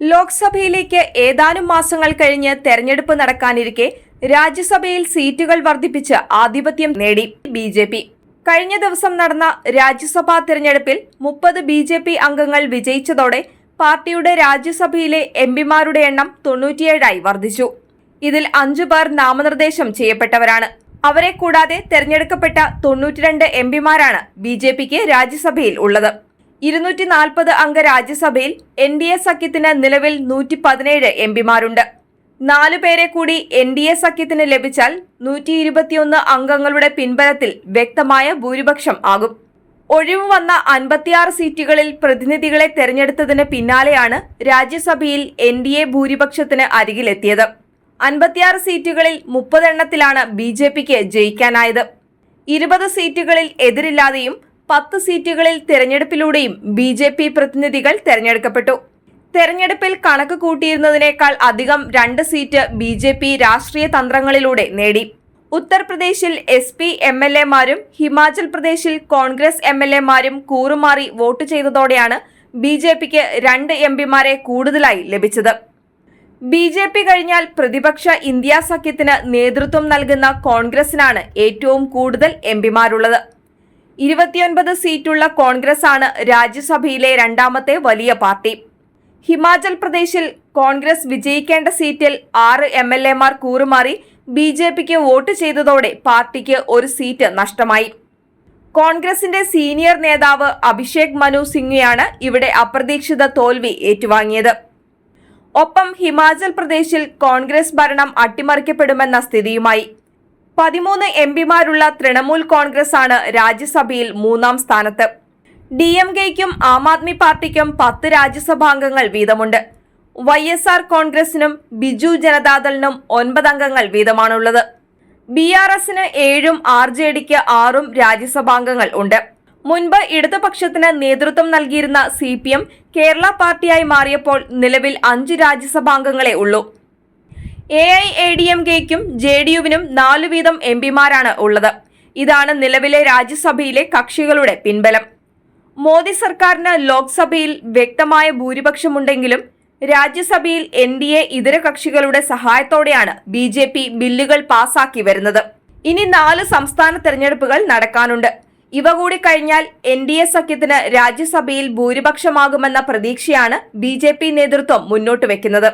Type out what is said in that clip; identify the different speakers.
Speaker 1: ലോക്സഭയിലേക്ക് ഏതാനും മാസങ്ങൾ കഴിഞ്ഞ് തെരഞ്ഞെടുപ്പ് നടക്കാനിരിക്കെ രാജ്യസഭയിൽ സീറ്റുകൾ വർദ്ധിപ്പിച്ച് ആധിപത്യം നേടി ബി ജെ പി. കഴിഞ്ഞ ദിവസം നടന്ന രാജ്യസഭാ തെരഞ്ഞെടുപ്പിൽ മുപ്പത് ബി ജെ പി അംഗങ്ങൾ വിജയിച്ചതോടെ പാർട്ടിയുടെ രാജ്യസഭയിലെ എം പിമാരുടെ എണ്ണം തൊണ്ണൂറ്റിയേഴായി വർദ്ധിച്ചു. ഇതിൽ അഞ്ചു പേർ നാമനിർദ്ദേശം ചെയ്യപ്പെട്ടവരാണ്. അവരെ കൂടാതെ തെരഞ്ഞെടുക്കപ്പെട്ട തൊണ്ണൂറ്റിരണ്ട് എം പിമാരാണ് ബി ജെ പിക്ക് രാജ്യസഭയിൽ ഉള്ളത്. ഇരുന്നൂറ്റി നാൽപ്പത് അംഗ രാജ്യസഭയിൽ എൻ ഡി എ സഖ്യത്തിന് നിലവിൽ നൂറ്റി പതിനേഴ് എം പിമാരുണ്ട്. നാലു പേരെ കൂടി എൻ ഡി എ സഖ്യത്തിന് ലഭിച്ചാൽ നൂറ്റി ഇരുപത്തിയൊന്ന് അംഗങ്ങളുടെ പിൻബലത്തിൽ വ്യക്തമായ ഭൂരിപക്ഷം ആകും. ഒഴിവ് വന്ന അൻപത്തിയാറ് സീറ്റുകളിൽ പ്രതിനിധികളെ തെരഞ്ഞെടുത്തതിന് പിന്നാലെയാണ് രാജ്യസഭയിൽ എൻ ഡി എ ഭൂരിപക്ഷത്തിന് അരികിലെത്തിയത്. അൻപത്തിയാറ് സീറ്റുകളിൽ മുപ്പതെണ്ണത്തിലാണ് ബി ജെ പിക്ക് ജയിക്കാനായത്. ഇരുപത് സീറ്റുകളിൽ എതിരില്ലാതെയും പത്ത് സീറ്റുകളിൽ തെരഞ്ഞെടുപ്പിലൂടെയും ബി ജെ പി പ്രതിനിധികൾ തെരഞ്ഞെടുക്കപ്പെട്ടു. തെരഞ്ഞെടുപ്പിൽ കണക്ക് കൂട്ടിയിരുന്നതിനേക്കാൾ അധികം രണ്ട് സീറ്റ് ബി ജെ പി രാഷ്ട്രീയ തന്ത്രങ്ങളിലൂടെ നേടി. ഉത്തർപ്രദേശിൽ എസ് പി എം എൽ എമാരും ഹിമാചൽ പ്രദേശിൽ കോൺഗ്രസ് എം എൽ എമാരും കൂറുമാറി വോട്ട് ചെയ്തതോടെയാണ് ബി ജെ പിക്ക് രണ്ട് എം പിമാരെ കൂടുതലായി ലഭിച്ചത്. ബി ജെ പി കഴിഞ്ഞാൽ പ്രതിപക്ഷ ഇന്ത്യ സഖ്യത്തിന് നേതൃത്വം നൽകുന്ന കോൺഗ്രസിനാണ് ഏറ്റവും കൂടുതൽ എം പിമാരുള്ളത്. ഇരുപത്തിയൊൻപത് സീറ്റുള്ള കോൺഗ്രസ് ആണ് രാജ്യസഭയിലെ രണ്ടാമത്തെ വലിയ പാർട്ടി. ഹിമാചൽ പ്രദേശിൽ കോൺഗ്രസ് വിജയിക്കേണ്ട സീറ്റിൽ ആറ് എം എൽ എമാർ കൂറുമാറി ബി ജെ പിക്ക് വോട്ട് ചെയ്തതോടെ പാർട്ടിക്ക് ഒരു സീറ്റ് നഷ്ടമായി. കോൺഗ്രസിന്റെ സീനിയർ നേതാവ് അഭിഷേക് മനു സിംഗിയാണ് ഇവിടെ അപ്രതീക്ഷിത തോൽവി ഏറ്റുവാങ്ങിയത്. ഒപ്പം ഹിമാചൽ പ്രദേശിൽ കോൺഗ്രസ് ഭരണം അട്ടിമറിക്കപ്പെടുമെന്ന സ്ഥിതിയുമായി. പതിമൂന്ന് എം പിമാരുള്ള തൃണമൂൽ കോൺഗ്രസ് ആണ് രാജ്യസഭയിൽ മൂന്നാം സ്ഥാനത്ത്. ഡി എം കെയ്ക്കും ആം ആദ്മി പാർട്ടിക്കും പത്ത് രാജ്യസഭാംഗങ്ങൾ വീതമുണ്ട്. വൈ എസ് ആർ കോൺഗ്രസിനും ബിജു ജനതാദളിനും ഒൻപത് അംഗങ്ങൾ വീതമാണുള്ളത്. ബി ആർ എസിന് ഏഴും ആർ ജെ ഡിക്ക് ആറും രാജ്യസഭാംഗങ്ങൾ ഉണ്ട്. മുൻപ് ഇടതുപക്ഷത്തിന് നേതൃത്വം നൽകിയിരുന്ന സി കേരള പാർട്ടിയായി മാറിയപ്പോൾ നിലവിൽ അഞ്ച് രാജ്യസഭാംഗങ്ങളെ ഉള്ളൂ. A I A D M കെയ്ക്കും J D യുവിനും നാലു വീതം എം പിമാരാണ് ഉള്ളത്. ഇതാണ് നിലവിലെ രാജ്യസഭയിലെ കക്ഷികളുടെ പിൻബലം. മോദി സർക്കാരിന് ലോക്സഭയിൽ വ്യക്തമായ ഭൂരിപക്ഷമുണ്ടെങ്കിലും രാജ്യസഭയിൽ എൻ ഡി എ ഇതര കക്ഷികളുടെ സഹായത്തോടെയാണ് ബി ജെ പി ബില്ലുകൾ പാസാക്കി വരുന്നത്. ഇനി നാല് സംസ്ഥാന തെരഞ്ഞെടുപ്പുകൾ നടക്കാനുണ്ട്. ഇവ കൂടി കഴിഞ്ഞാൽ എൻ ഡി എ സഖ്യത്തിന് രാജ്യസഭയിൽ ഭൂരിപക്ഷമാകുമെന്ന പ്രതീക്ഷയാണ് ബി ജെ പി നേതൃത്വം മുന്നോട്ട് വെക്കുന്നത്.